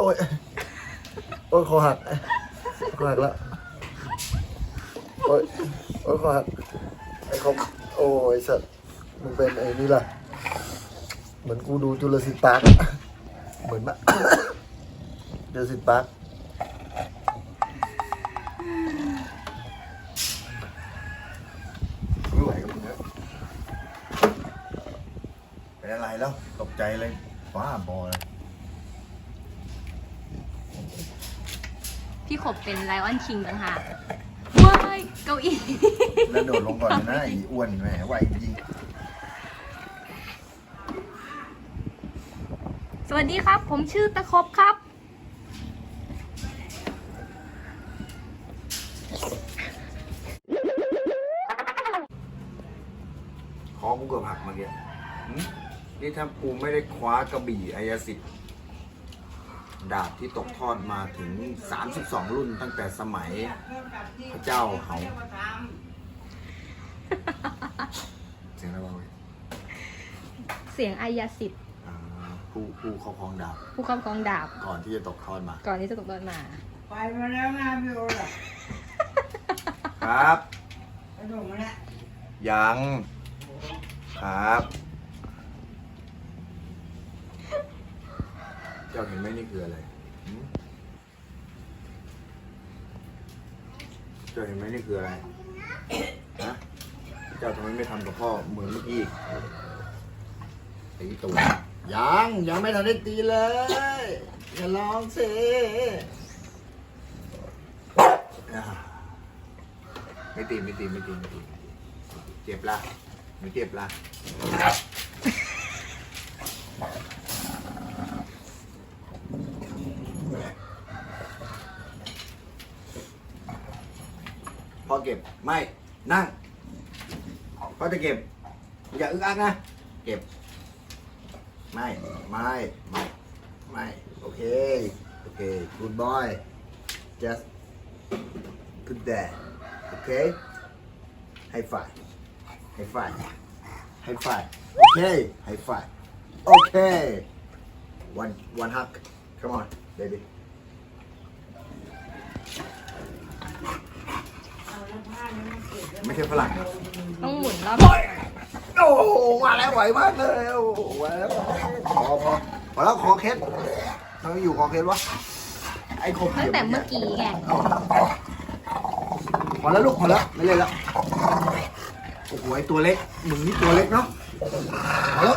โอ้ย โอ้ยคอหักคอหักแล้ว โอ้ย โอ้ยคอหัก ไอ้เขาโอ้ยสัตว์มึงเป็นไอ้นี่ล่ะ เหมือนกูดูจุลศิลป์ปาร์คเหมือนมะจุลศิลป์ปาร์คไม่ไหวกับมึงแล้วเป็นอะไรแล้ว ตกใจเลยว้าบอเลย พี่ขบเป็นไลออนคิงต่างหากว้ายเก้าอี้แล้วโดดลงก่อนเลยนะไอ้อ้วนแหมไหวจริงสวัสดีครับ ผมชื่อตะคบครับ คอกูเกือบหักเมื่อกี้หึนี่ถ้ากูไม่ได้คว้ากระบี่อายสิทธิ์ ดาบที่ตกทอดมาถึง 32 รุ่นตั้งแต่สมัยพระเจ้าเขาเสียงอะไรบ้างเว้ยเสียงอายาสิทธิ์อ่าผู้ผู้ครอบครองดาบ ผู้ครอบครองดาบ ก่อนที่จะตกทอดมา ก่อนที่จะตกต้นมา ไปมาแล้วงานพี่โอล่ะครับกระโดดมาแล้วยัง ครับ เจ้าเห็นไหมนี่คืออะไรเจ้าเห็นไหมนี่คืออะไรฮะเจ้าทำไมไม่ทำกับพ่อเหมือนเมื่อกี้อีกตีตัวยังยังไม่ทันได้ตีเลยอย่าร้องสิไม่ตีไม่ตีไม่ตีไม่ตีเจ็บละไม่เจ็บละ พอเก็บไม่นั่งพ่อจะเก็บ อย่าอึ้งอักนะเก็บ ไม่ไม่ไม่ไม่โอเคโอเค good boy just put ดโอเคให้ฝ่ายให้ฝ่ายให้ฝ่ายโอเคให้ฝ่ายโอเค one one hug come on baby ไม่ใช่ฝรั่งนะต้องหมุนรอบโอ้โหมาแล้วไหวมากเลยโอ้โหมาแล้วพอพอพอแล้วคอเคสทำไมอยู่คอเคสวะไอ้คอเคตั้สงแต่เมื่อกี้ไงพอแล้วลูกพอแล้วไม่เล่นแล้วโอ้โหไอ้ตัวเล็กมึงนี่ตัวเล็กเนาะพอแล้ว